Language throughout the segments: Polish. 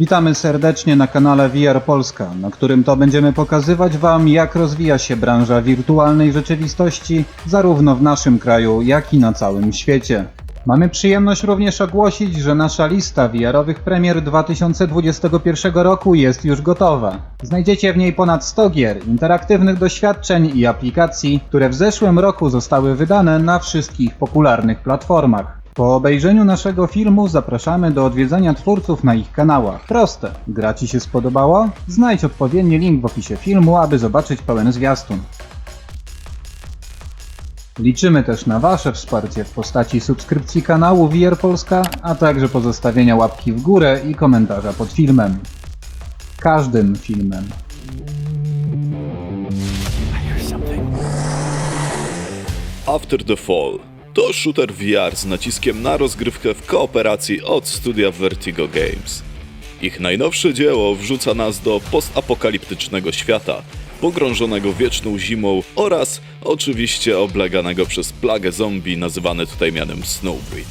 Witamy serdecznie na kanale VR Polska, na którym to będziemy pokazywać Wam, jak rozwija się branża wirtualnej rzeczywistości, zarówno w naszym kraju, jak i na całym świecie. Mamy przyjemność również ogłosić, że nasza lista VR-owych premier 2021 roku jest już gotowa. Znajdziecie w niej ponad 100 gier, interaktywnych doświadczeń i aplikacji, które w zeszłym roku zostały wydane na wszystkich popularnych platformach. Po obejrzeniu naszego filmu zapraszamy do odwiedzania twórców na ich kanałach. Proste. Gra Ci się spodobała? Znajdź odpowiedni link w opisie filmu, aby zobaczyć pełen zwiastun. Liczymy też na Wasze wsparcie w postaci subskrypcji kanału VR Polska, a także pozostawienia łapki w górę i komentarza pod filmem. Każdym filmem. After the Fall to shooter VR z naciskiem na rozgrywkę w kooperacji od studia Vertigo Games. Ich najnowsze dzieło wrzuca nas do postapokaliptycznego świata, pogrążonego wieczną zimą oraz oczywiście obleganego przez plagę zombie nazywane tutaj mianem Snowbreed.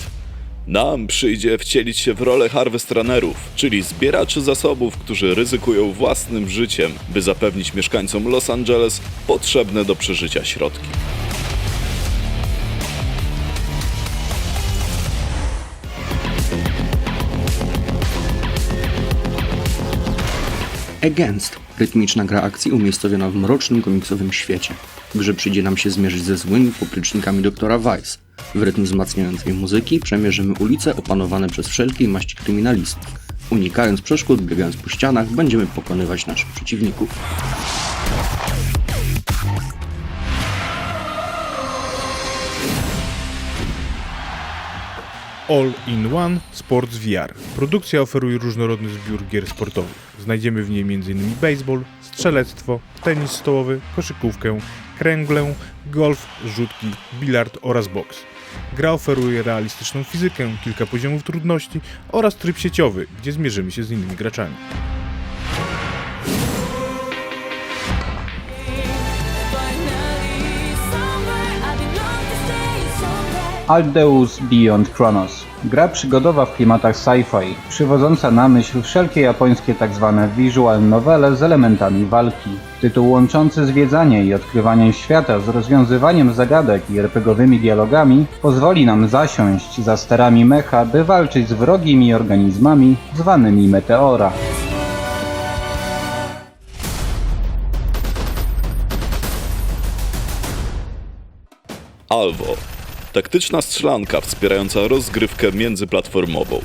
Nam przyjdzie wcielić się w rolę Harvest Runnerów, czyli zbieraczy zasobów, którzy ryzykują własnym życiem, by zapewnić mieszkańcom Los Angeles potrzebne do przeżycia środki. Against rytmiczna gra akcji umiejscowiona w mrocznym komiksowym świecie. W grze przyjdzie nam się zmierzyć ze złymi poplecznikami doktora Weiss. W rytm wzmacniającej muzyki przemierzymy ulice opanowane przez wszelkiej maści kryminalistów. Unikając przeszkód, biegając po ścianach, będziemy pokonywać naszych przeciwników. All in One Sports VR. Produkcja oferuje różnorodny zbiór gier sportowych. Znajdziemy w niej m.in. baseball, strzelectwo, tenis stołowy, koszykówkę, kręglę, golf, rzutki, bilard oraz boks. Gra oferuje realistyczną fizykę, kilka poziomów trudności oraz tryb sieciowy, gdzie zmierzymy się z innymi graczami. Aldeus Beyond Chronos. Gra przygodowa w klimatach sci-fi, przywodząca na myśl wszelkie japońskie tzw. visual novele z elementami walki. Tytuł łączący zwiedzanie i odkrywanie świata z rozwiązywaniem zagadek i RPGowymi dialogami pozwoli nam zasiąść za sterami mecha, by walczyć z wrogimi organizmami zwanymi Meteora. Alvo. Taktyczna strzelanka wspierająca rozgrywkę międzyplatformową.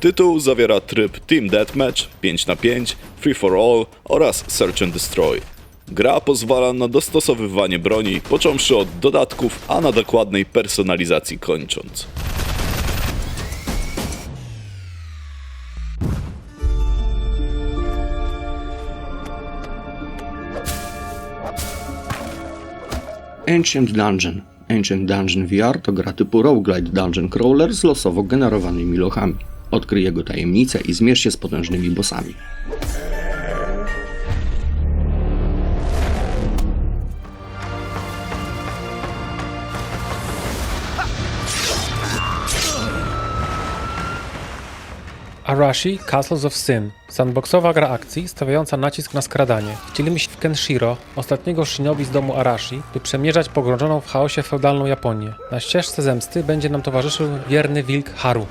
Tytuł zawiera tryb Team Deathmatch 5 na 5 Free for All oraz Search and Destroy. Gra pozwala na dostosowywanie broni, począwszy od dodatków, a na dokładnej personalizacji kończąc. Ancient Dungeon. Ancient Dungeon VR to gra typu roguelite dungeon crawler z losowo generowanymi lochami. Odkryj jego tajemnice i zmierz się z potężnymi bossami. Arashi Castles of Sin. Sandboxowa gra akcji stawiająca nacisk na skradanie. Wcielimy się w Kenshiro, ostatniego shinobi z domu Arashi, by przemierzać pogrążoną w chaosie feudalną Japonię. Na ścieżce zemsty będzie nam towarzyszył wierny wilk Haru.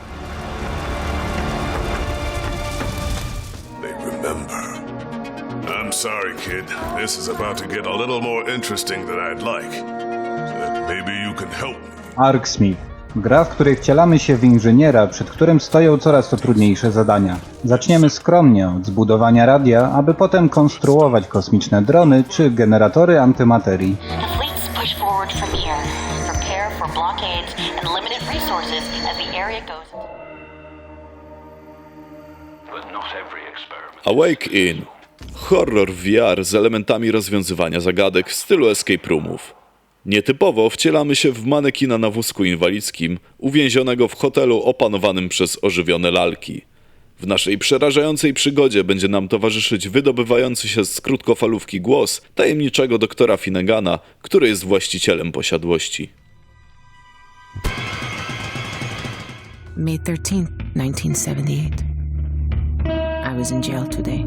I'm sorry, kid. This is about to get a little more interesting than I'd like. Maybe you can help me. Arksmith. Gra, w której wcielamy się w inżyniera, przed którym stoją coraz to trudniejsze zadania. Zaczniemy skromnie od zbudowania radia, aby potem konstruować kosmiczne drony czy generatory antymaterii. Awake In. Horror VR z elementami rozwiązywania zagadek w stylu escape roomów. Nietypowo wcielamy się w manekina na wózku inwalidzkim, uwięzionego w hotelu opanowanym przez ożywione lalki. W naszej przerażającej przygodzie będzie nam towarzyszyć wydobywający się z krótkofalówki głos tajemniczego doktora Finnegana, który jest właścicielem posiadłości. May 13th, 1978. I I was in jail today.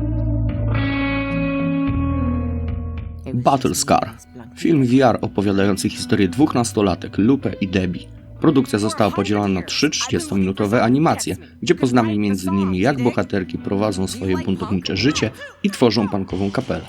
Battle Scar. Film VR opowiadający historię dwóch nastolatek, Lupe i Debbie. Produkcja została podzielona na trzy 30-minutowe animacje, gdzie poznamy m.in. jak bohaterki prowadzą swoje buntownicze życie i tworzą punkową kapelę.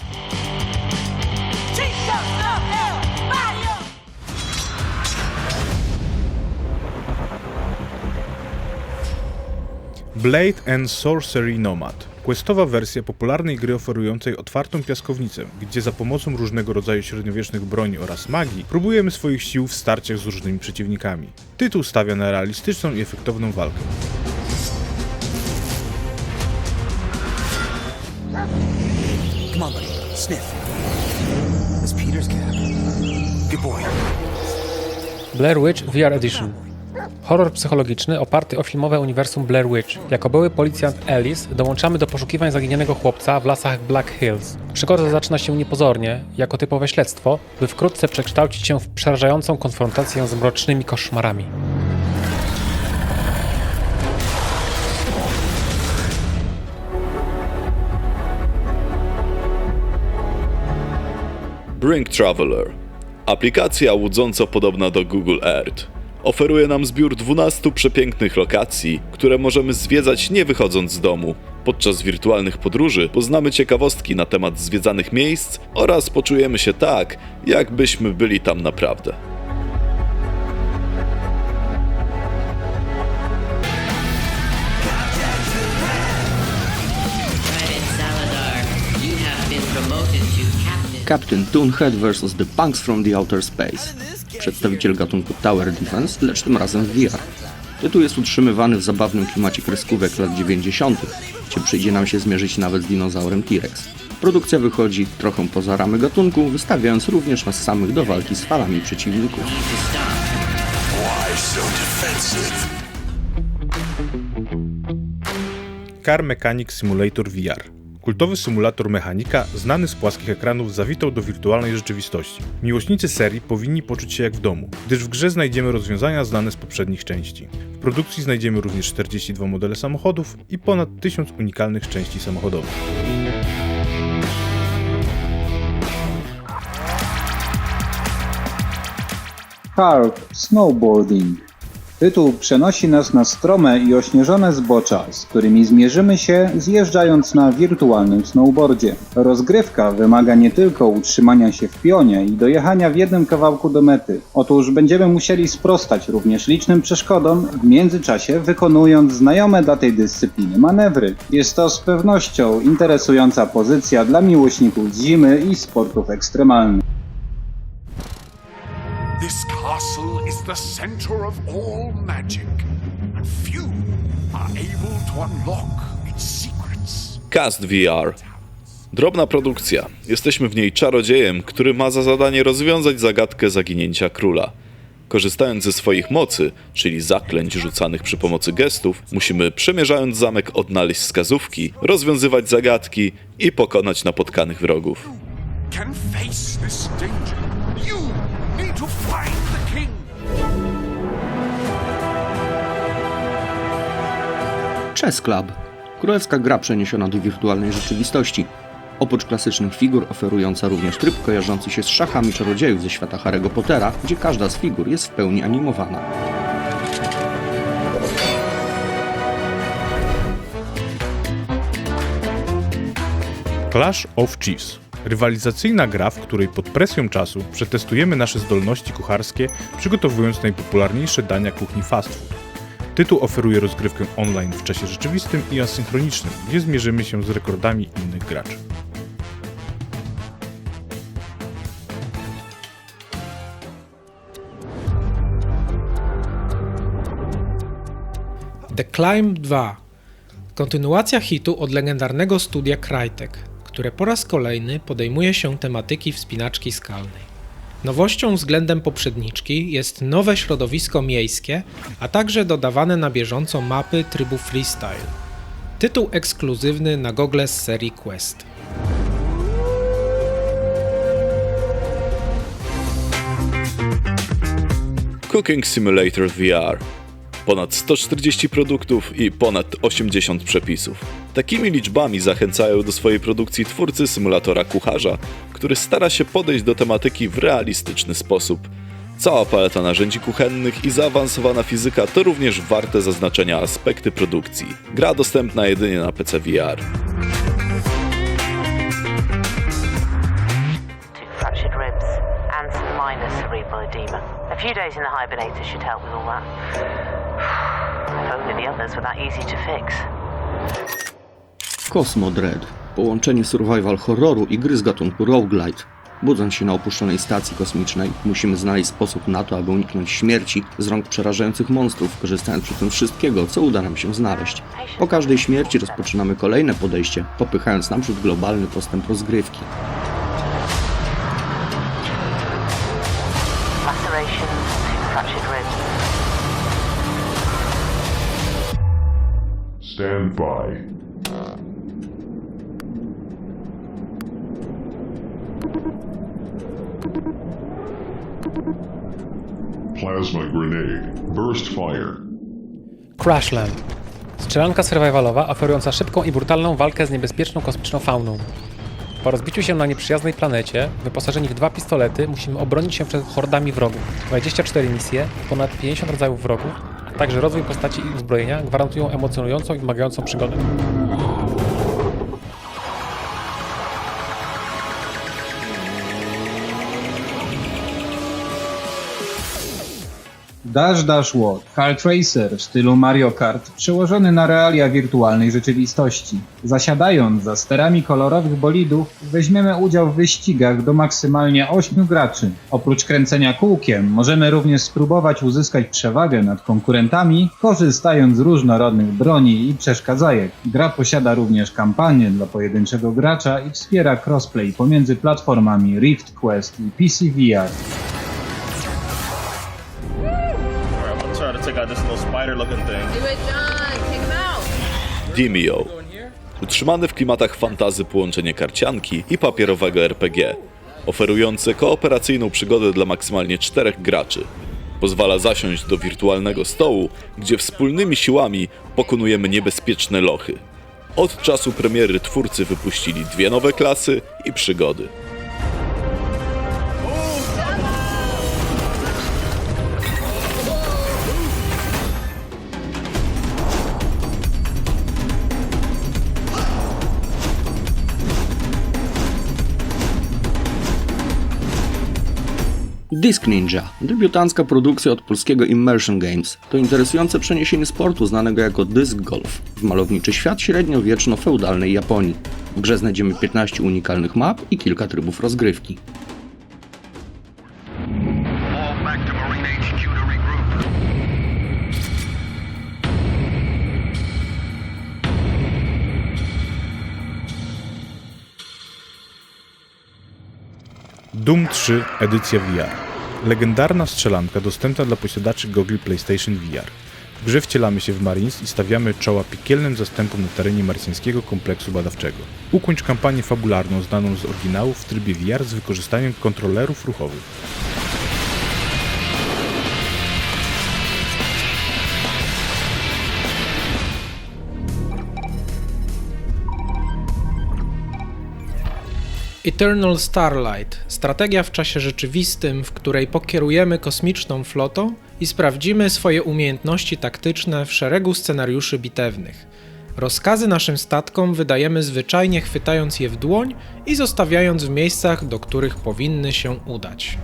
Blade and Sorcery Nomad. Questowa wersja popularnej gry oferującej otwartą piaskownicę, gdzie za pomocą różnego rodzaju średniowiecznych broni oraz magii próbujemy swoich sił w starciach z różnymi przeciwnikami. Tytuł stawia na realistyczną i efektowną walkę. Come on, buddy. Sniff. Miss Peter's cab. Good boy. Blair Witch VR Edition. Horror psychologiczny oparty o filmowe uniwersum Blair Witch. Jako były policjant Alice dołączamy do poszukiwań zaginionego chłopca w lasach Black Hills. Przygoda zaczyna się niepozornie, jako typowe śledztwo, by wkrótce przekształcić się w przerażającą konfrontację z mrocznymi koszmarami. Bring Traveler. Aplikacja łudząco podobna do Google Earth. Oferuje nam zbiór 12 przepięknych lokacji, które możemy zwiedzać nie wychodząc z domu. Podczas wirtualnych podróży poznamy ciekawostki na temat zwiedzanych miejsc oraz poczujemy się tak, jakbyśmy byli tam naprawdę. Captain Toonhead vs. The Punks from the Outer Space. Przedstawiciel gatunku Tower Defense, lecz tym razem w VR. Tytuł jest utrzymywany w zabawnym klimacie kreskówek lat 90., gdzie przyjdzie nam się zmierzyć nawet z dinozaurem T-Rex. Produkcja wychodzi trochę poza ramy gatunku, wystawiając również nas samych do walki z falami przeciwników. Car Mechanic Simulator VR. Kultowy symulator mechanika, znany z płaskich ekranów, zawitał do wirtualnej rzeczywistości. Miłośnicy serii powinni poczuć się jak w domu, gdyż w grze znajdziemy rozwiązania znane z poprzednich części. W produkcji znajdziemy również 42 modele samochodów i ponad 1000 unikalnych części samochodowych. Harp Snowboarding. Tytuł przenosi nas na strome i ośnieżone zbocza, z którymi zmierzymy się zjeżdżając na wirtualnym snowboardzie. Rozgrywka wymaga nie tylko utrzymania się w pionie i dojechania w jednym kawałku do mety. Otóż będziemy musieli sprostać również licznym przeszkodom, w międzyczasie wykonując znajome dla tej dyscypliny manewry. Jest to z pewnością interesująca pozycja dla miłośników zimy i sportów ekstremalnych. This castle is the center of all magic, and few are able to unlock its secrets. Cast VR. Drobna produkcja. Jesteśmy w niej czarodziejem, który ma za zadanie rozwiązać zagadkę zaginięcia króla. Korzystając ze swoich mocy, czyli zaklęć rzucanych przy pomocy gestów, musimy przemierzając zamek odnaleźć wskazówki, rozwiązywać zagadki i pokonać napotkanych wrogów. Can face this danger. You need to find the king. Chess Club. Królewska gra przeniesiona do wirtualnej rzeczywistości. Oprócz klasycznych figur oferująca również tryb kojarzący się z szachami czarodziejów ze świata Harry'ego Pottera, gdzie każda z figur jest w pełni animowana. Clash of Chiefs. Rywalizacyjna gra, w której pod presją czasu przetestujemy nasze zdolności kucharskie, przygotowując najpopularniejsze dania kuchni fast food. Tytuł oferuje rozgrywkę online w czasie rzeczywistym i asynchronicznym, gdzie zmierzymy się z rekordami innych graczy. The Climb 2. Kontynuacja hitu od legendarnego studia Crytek, które po raz kolejny podejmuje się tematyki wspinaczki skalnej. Nowością względem poprzedniczki jest nowe środowisko miejskie, a także dodawane na bieżąco mapy trybu freestyle. Tytuł ekskluzywny na Google z serii Quest. Cooking Simulator VR. Ponad 140 produktów i ponad 80 przepisów. Takimi liczbami zachęcają do swojej produkcji twórcy symulatora kucharza, który stara się podejść do tematyki w realistyczny sposób. Cała paleta narzędzi kuchennych i zaawansowana fizyka to również warte zaznaczenia aspekty produkcji. Gra dostępna jedynie na PC VR. A few days in the hibernator should help with all that. If only the others were that easy to fix. Cosmo Dread. Połączenie survival horroru i gry z gatunku roguelite. Budząc się na opuszczonej stacji kosmicznej, musimy znaleźć sposób na to, aby uniknąć śmierci z rąk przerażających monstrów, korzystając przy tym wszystkiego, co uda nam się znaleźć. Po każdej śmierci rozpoczynamy kolejne podejście, popychając naprzód globalny postęp rozgrywki. Lacerations, two fractured ribs. Stand by. Plasma grenade. Burst fire. Crashland. Strzelanka survivalowa oferująca szybką i brutalną walkę z niebezpieczną kosmiczną fauną. Po rozbiciu się na nieprzyjaznej planecie, wyposażeni w dwa pistolety, musimy obronić się przed hordami wrogów. 24 misje, ponad 50 rodzajów wrogów, także rozwój postaci i uzbrojenia gwarantują emocjonującą i wymagającą przygodę. Dash Dash Walk, Kart Racer w stylu Mario Kart, przełożony na realia wirtualnej rzeczywistości. Zasiadając za sterami kolorowych bolidów, weźmiemy udział w wyścigach do maksymalnie 8 graczy. Oprócz kręcenia kółkiem, możemy również spróbować uzyskać przewagę nad konkurentami, korzystając z różnorodnych broni i przeszkadzajek. Gra posiada również kampanię dla pojedynczego gracza i wspiera crossplay pomiędzy platformami Rift Quest i PC VR. Looking thing. Do it, John. Take him out. Demio. Utrzymane w klimatach fantazy połączenie karcianki i papierowego RPG, oferujące kooperacyjną przygodę dla maksymalnie czterech graczy. Pozwala zasiąść do wirtualnego stołu, gdzie wspólnymi siłami pokonujemy niebezpieczne lochy. Od czasu premiery twórcy wypuścili dwie nowe klasy i przygody. Disc Ninja, debiutancka produkcja od polskiego Immersion Games, to interesujące przeniesienie sportu znanego jako disc golf w malowniczy świat średniowieczno-feudalnej Japonii. W grze znajdziemy 15 unikalnych map i kilka trybów rozgrywki. Doom 3 edycja VR. Legendarna strzelanka dostępna dla posiadaczy gogli PlayStation VR. W grze wcielamy się w Marines i stawiamy czoła piekielnym zastępom na terenie marsjańskiego kompleksu badawczego. Ukończ kampanię fabularną znaną z oryginału w trybie VR z wykorzystaniem kontrolerów ruchowych. Eternal Starlight strategia w czasie rzeczywistym, w której pokierujemy kosmiczną flotą i sprawdzimy swoje umiejętności taktyczne w szeregu scenariuszy bitewnych. Rozkazy naszym statkom wydajemy zwyczajnie chwytając je w dłoń i zostawiając w miejscach, do których powinny się udać.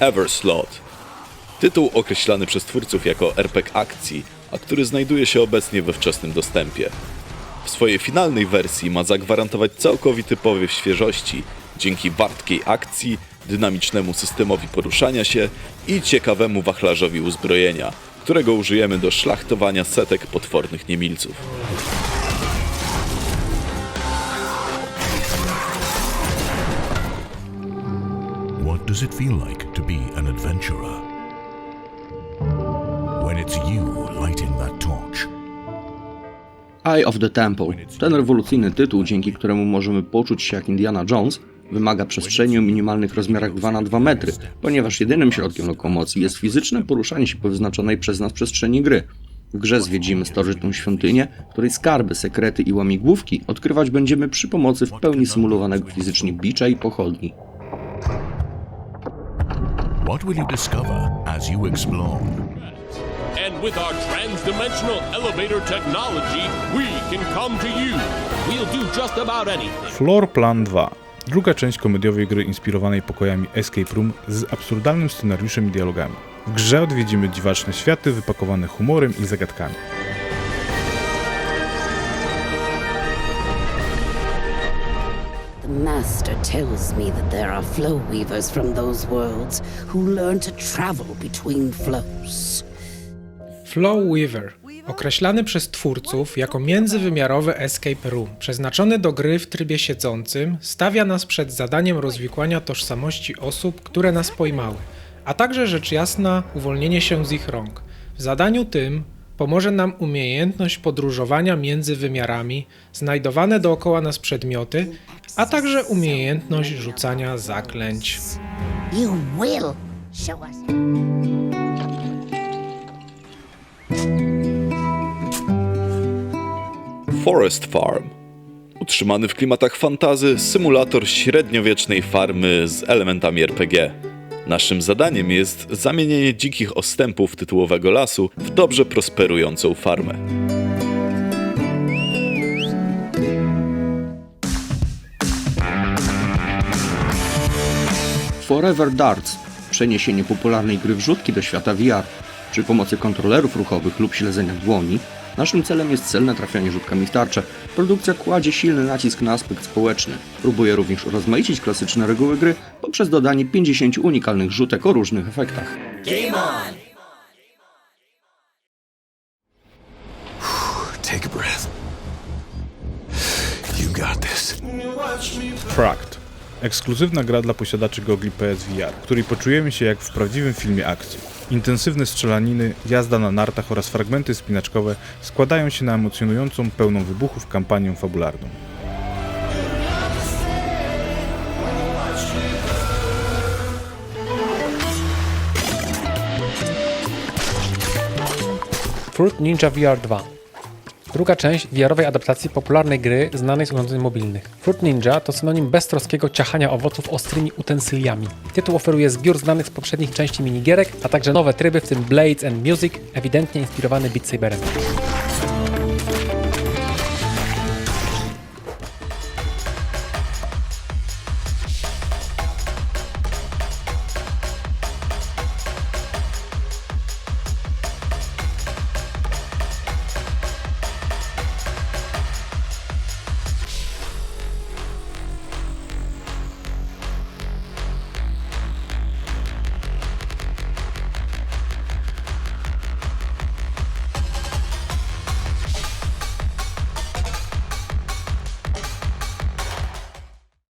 Everslot. Tytuł określany przez twórców jako RPG akcji, a który znajduje się obecnie we wczesnym dostępie. W swojej finalnej wersji ma zagwarantować całkowity powiew świeżości dzięki wartkiej akcji, dynamicznemu systemowi poruszania się i ciekawemu wachlarzowi uzbrojenia, którego użyjemy do szlachtowania setek potwornych niemilców. Does it feel like to be an adventurer? When it's you lighting that torch. Eye of the Temple. Ten rewolucyjny tytuł, dzięki któremu możemy poczuć się jak Indiana Jones, wymaga przestrzeni o minimalnych rozmiarach 2 na 2 metry, ponieważ jedynym środkiem lokomocji jest fizyczne poruszanie się po wyznaczonej przez nas przestrzeni gry. W grze zwiedzimy starożytną świątynię, której skarby, sekrety i łamigłówki odkrywać będziemy przy pomocy w pełni symulowanego fizycznie bicza i pochodni. What will you discover as you explore? And with our trans-dimensional elevator technology, we can come to you. We'll do just about anything. Floor Plan 2. Druga część komediowej gry inspirowanej pokojami Escape Room z absurdalnym scenariuszem i dialogami. W grze odwiedzimy dziwaczne światy wypakowane humorem i zagadkami. Master tells me that there are flow weavers from those worlds who learn to travel between flows. Flow Weaver, określany przez twórców jako międzywymiarowy escape room, przeznaczony do gry w trybie siedzącym, stawia nas przed zadaniem rozwikłania tożsamości osób, które nas pojmały, a także rzecz jasna uwolnienie się z ich rąk. W zadaniu tym pomoże nam umiejętność podróżowania między wymiarami, znajdowane dookoła nas przedmioty, a także umiejętność rzucania zaklęć. You will show us. Forest Farm. Utrzymany w klimatach fantazy, symulator średniowiecznej farmy z elementami RPG. Naszym zadaniem jest zamienienie dzikich ostępów tytułowego lasu w dobrze prosperującą farmę. Forever Darts przeniesienie popularnej gry wrzutki do świata VR. Przy pomocy kontrolerów ruchowych lub śledzenia dłoni, naszym celem jest celne trafianie rzutkami w tarczę. Produkcja kładzie silny nacisk na aspekt społeczny. Próbuje również rozmaicić klasyczne reguły gry poprzez dodanie 50 unikalnych rzutek o różnych efektach. Game on! Take a breath. You got this. Tracked. Ekskluzywna gra dla posiadaczy gogli PSVR, w której poczujemy się jak w prawdziwym filmie akcji. Intensywne strzelaniny, jazda na nartach oraz fragmenty spinaczkowe składają się na emocjonującą, pełną wybuchów kampanię fabularną. Fruit Ninja VR 2. Druga część VR-owej adaptacji popularnej gry znanej z urządzeń mobilnych. Fruit Ninja to synonim beztroskiego ciachania owoców ostrymi utensyliami. Tytuł oferuje zbiór znanych z poprzednich części minigierek, a także nowe tryby, w tym Blades and Music, ewidentnie inspirowany Beat Saberem.